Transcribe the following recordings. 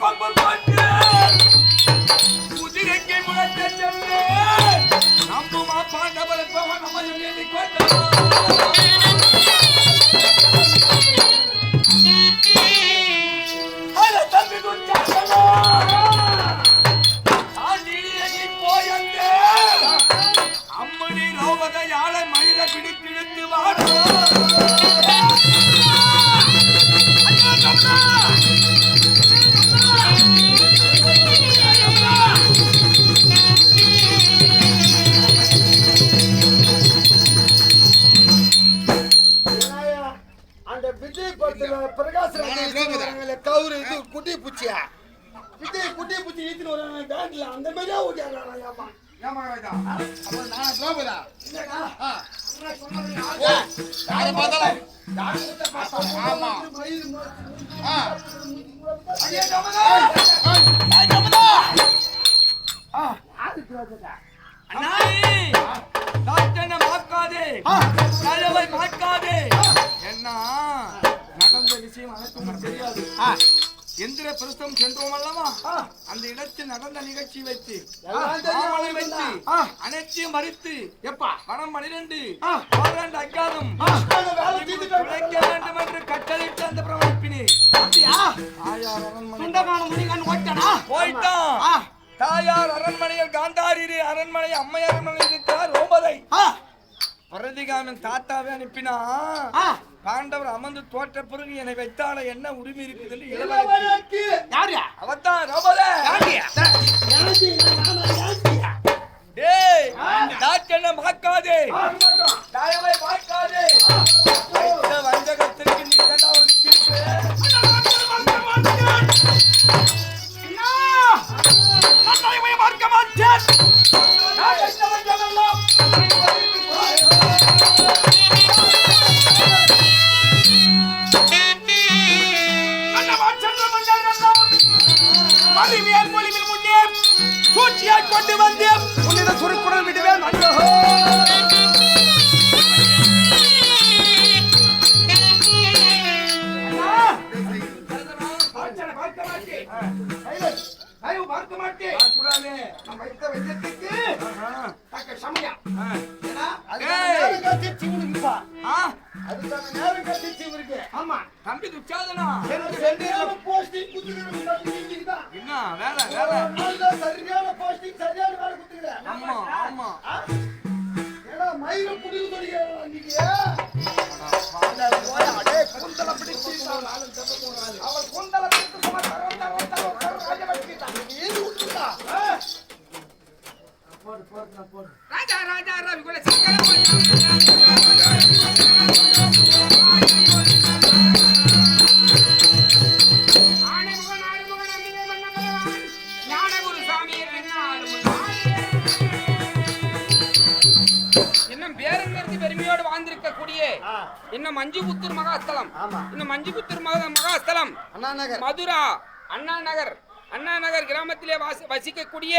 கொம்பு போட்டு குதிரைக்கு முழக்க சென்று நம்புமா பாண்டவரை போக நம்ம சொல்லி அம்மணி யாழை மயிர பிடித்திழுத்து வாடா. விஜய் குட்டி பூச்சி ஈத்துன்னு வராங்க பேண்ட்ல அந்த மாதிரியா ஓடியாடுறாங்க ஏமா ஏமா இதா? அப்ப நானா திரௌபதா? ஆ. யாரை பார்த்தாலும் ஆமா. ஆ. ஐயா கமலா ஏய், திரௌபதா! அண்ணாயி டாக்டனை பார்க்காதே ஆ. தலைவை பார்க்காதே என்ன நடந்த விஷயம் அனைத்தும் தெரியாது. எந்திர பிரஸ்தம் சென்றோம் அல்லவா அந்த இடத்தில் நடந்த நிகழ்ச்சி வைத்து வைத்து. அனைத்தையும் மறித்து எப்பா? பணம் பனிரெண்டு அக்காதம் உழைக்க வேண்டும் என்று கட்டளையிட்டு அந்த ஓட்டனா? போயிட்டான். தாயார் அரண்மனையில் காந்தாரி அரண்மனை அம்மை அரண்மனை இருக்கிறார் ரோமதை ஆ. பரதிகாமன் தாத்தாவே அனுப்பினா ஆ. பாண்டவர் அமர்ந்து தோற்ற பிறகு என்னை வைத்தால என்ன உரிமை இருக்குது என்று இளவரசி. இளவரசி யாருயா? அவத்தான் யாசியா? டேய் டாக்டர் பார்க்காதே தாயவை பார்க்காதே இந்த சரியான தம்பி நீங்கதான். என்ன? வேலை வேலை. சரியான posting, சரியான வேலை குடுத்துக்கிறேன். ஆமா புடிவு நீங்க. குந்தல பிடிச்சு அவள் குந்தல சும தர தர அண்ணா நகர். மதுரா அண்ணா நகர் அண்ணா நகர் கிராமத்திலே வாசி வசிக்கக்கூடிய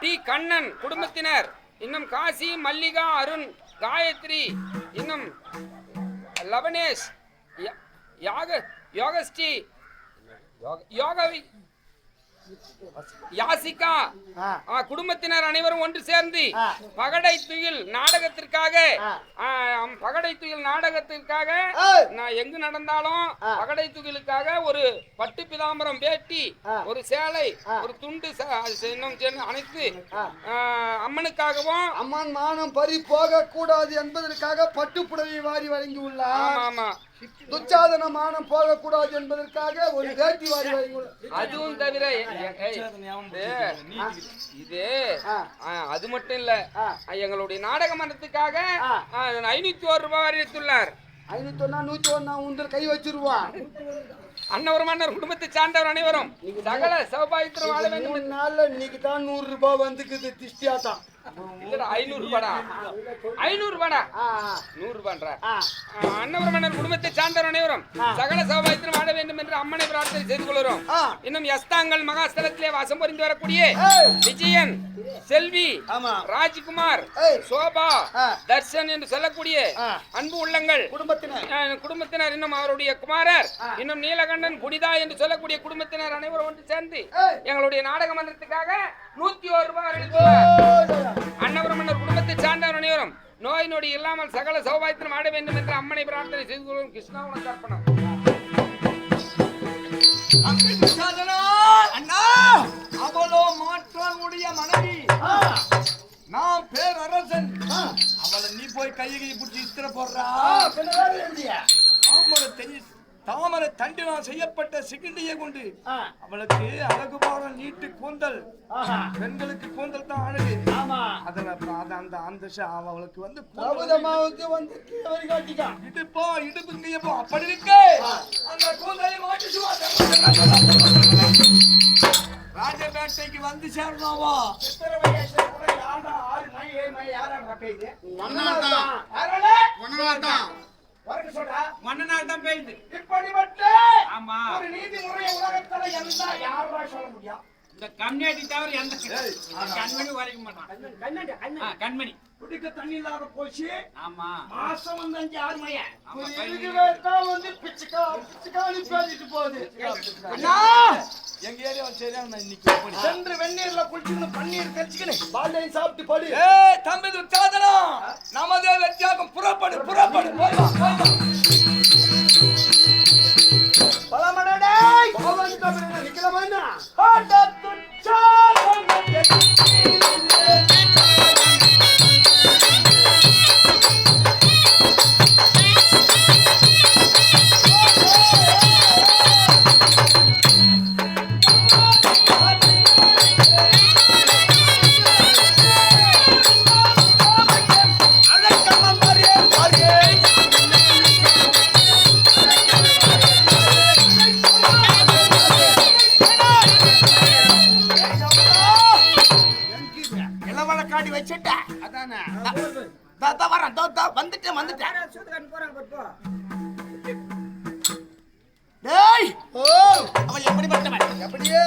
டி கண்ணன் குடும்பத்தினர் இன்னும் காசி மல்லிகா அருண் காயத்ரி இன்னும் லவனேஷ் யாக யோகஸ்ரீ யோக- யோகவி யாசிகா குடும்பத்தினர் அனைவரும் ஒன்று சேர்ந்து. பகடை துயில் நாடகத்திற்காக பகடை துயில் நாடகத்திற்காக. நான் எங்கு நடந்தாலும். பகடை துகிலுக்காக ஒரு பட்டு பிதாம்பரம் வேட்டி. ஒரு சேலை. ஒரு துண்டு அனைத்து அம்மனுக்காகவும் அம்மன் மானம் பறி போக கூடாது என்பதற்காக பட்டுப்புடவை வாரி வழங்கி ஆமா உள்ளார் ஆமா துச்சாதன மானம் போகக்கூடாது என்பதற்காக ஒரு வேட்டி வாரி அதுவும் தவிர இது- அது மட்டும் இல்ல எங்களுடைய நாடக மன்றத்துக்காக ஆ. ஐநூத்தி ஒரு ரூபாய் அறிவித்துள்ளார் ஐநூத்தி ஒன்னா நூத்தி ஒன்னா உந்தல் கை வச்சிருவான் அன்னவர் மன்னர் குடும்பத்தை சார்ந்தவர் அனைவரும். சகல சௌபாகியத்தில் வாழ வேண்டும். மூணு நாள்ல இன்னைக்கு தான் நூறு ரூபாய் வந்துக்குது திஷ்டியாட்டம் இல்லடா, ஐநூறு ரூபாடா ஐநூறு ரூபாடா ஆ, நூறு ரூபான்றா ஆ. அன்னவரம் மன்னர் குடும்பத்தை சார்ந்தவர் அனைவரும் சகல சௌபாயத்திலும் வாழ வேண்டும் என்று அம்மனை பிரார்த்தனை செய்து கொள்கிறோம் ஆ. இன்னும் எஸ்தாங்கல் மகாஸ்தலத்திலே வாசம் புரிந்து வரக்கூடிய. விஜயன் செல்வி. ராஜ்குமார். சோபா. தர்ஷன் என்று சொல்லக்கூடிய. அன்பு உள்ளங்கள் குடும்பத்தினர் இன்னும் அவருடைய குமாரர் இன்னும் நீலகண்டன் புனிதா என்று சொல்லக்கூடிய குடும்பத்தினர் அனைவரும் ஒன்று சேர்ந்து. எங்களுடைய நாடக மன்றத்துக்காக நூத்தி ஒரு ரூபாய் நோய் நொடி இல்லாமல் சகல சௌபாயத்திலும் ஆட வேண்டும் என்று அம்மனை பிரார்த்தனை செய்து கொள்வோம். கிருஷ்ணா உனக்கு அர்ப்பணம். அண்ணா! அவளோ மாற்றானுடைய மனைவி. நான் பேரரசன். அவளை நீ போய் கையை கையை பிடிச்சி இஸ்திர போடுறா. தாமரை தெய் தாமரை தண்டினால் செய்யப்பட்ட சிகிண்டியை கொண்டு அவளுக்கு அழகு பாடம் நீட்டு கூந்தல். பெண்களுக்கு கூந்தல் தான் அழகு. ஆமா. அதன் அப்புறம் அது அந்த அந்த அவளுக்கு வந்து கூந்தல் பிரபுதமாவுக்கு வந்து இடுப்போ இடுப்பு அப்படி இருக்கு அந்த கூந்தலை மாட்டிட்டு வா. ராஜபேட்டைக்கு வந்து மன்னனார் தான் பெய்யுது இப்படிப்பட்ட ஆமா. ஒரு நீதிமுறை உலகத்துல எந்த யாரா சொல்ல முடியும்? இந்த கம்யூனிட்டி தவிர எந்த கண்மணி வரைக்க மாட்டான். கண்மணி குடிக்க தண்ணி இல்லாத போச்சு. ஆமா. மாசம் வந்து அஞ்சு ஆறு மையன் வந்து பிச்சுக்கா பிச்சுக்கான்னு பேசிட்டு போகுது. எங்க ஏரியா சரியான இன்னைக்கு போனி. சென்று வெந்நீர்ல குளிச்சு பன்னீர் கழிச்சுக்கினு பால்டையும் சாப்பிட்டு படு. ஏய் தம்பி துச்சாதனம் நமதே வெற்றியாகும் புறப்படு புறப்படு. போய் வா, போய் வா. பலமடடே கோவன் தமிழ் நிக்கலாமா என்ன ஆட்ட இளவல காட்டி வச்சுட்ட. அதானே? தா வரேன். தோ தோ வந்துட்டேன் வந்துட்டேன். டேய்! ஓ! அவன் எப்படிப்பட்டவன் எப்படியே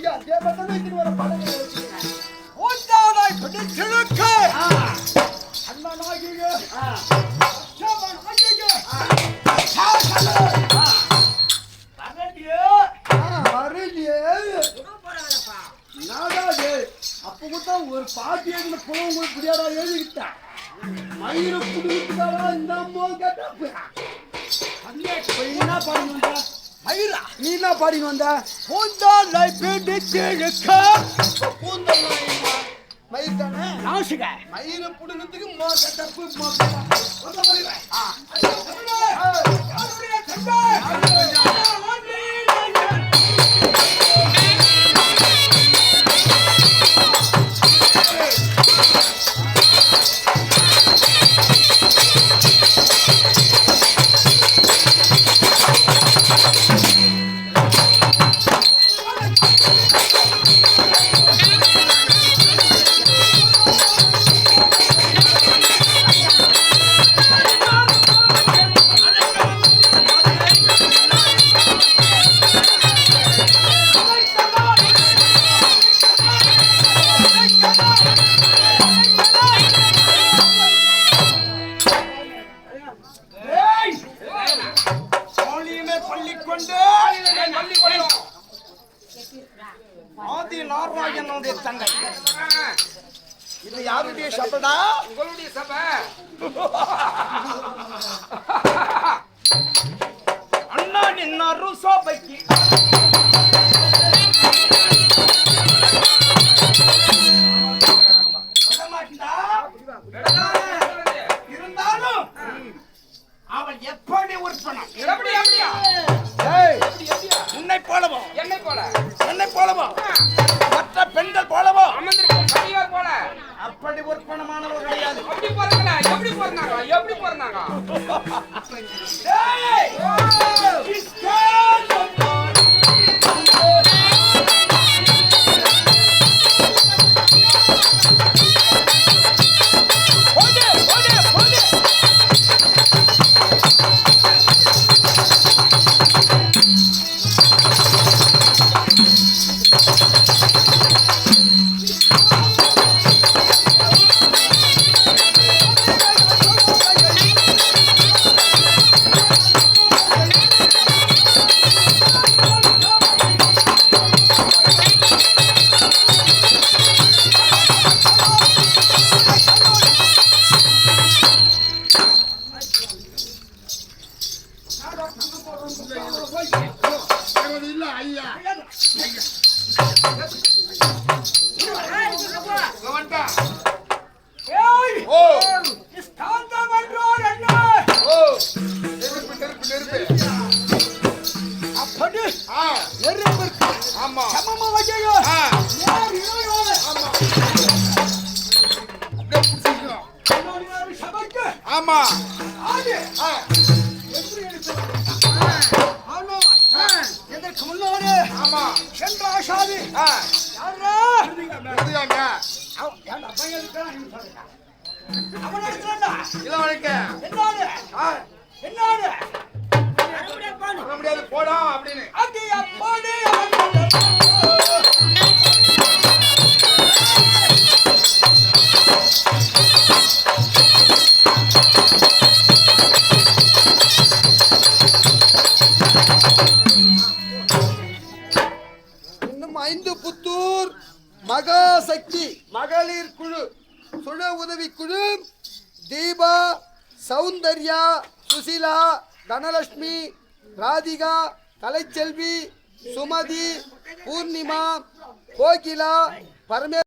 எத்து போய் கையா அதே பக்கம் வைத்துட்டு வர படங்களை அண்ணனாகிய அப்ப கூட ஒரு பாட்டி எழுதின புலம் கூட புரியாதா எழுதிக்கிட்டேன் மயிர புடிக்கிட்டாரா இந்த அம்மா கேட்டப்ப என்ன வந்த மயிரா. நீ என்ன பாடினு வந்த? பூந்தாலை பிடிச்சிழுக்க கூந்தல் மயிர் தானே? நாசிக. மயிர புடுங்கிறதுக்கு மோ கேட்டப்பு மோ இது யாருடைய சபைடா? உங்களுடைய சபை. அண்ணா நின்னாரு சபைக்கு? இருந்தாலும் அவள் எப்படி எப்படி எப்படியா? உன்னை போலவோ? என்னை போல? என்னை போலவோ? உற்பணமானவர் கிடையாது. எப்படி பிறக்கல எப்படி பிறந்தாங்க எப்படி பிறந்தாங்க முடியாது போடா அப்படின்னு இன்னும் ஐந்து புத்தூர் மகாசக்தி மகளிர் குழு. சுழ உதவி குழு தீபா சௌந்தர்யா சுசிலா தனலட்சுமி ராதிகா கலைச்செல்வி சுமதி பூர்ணிமா கோகிலா பரமே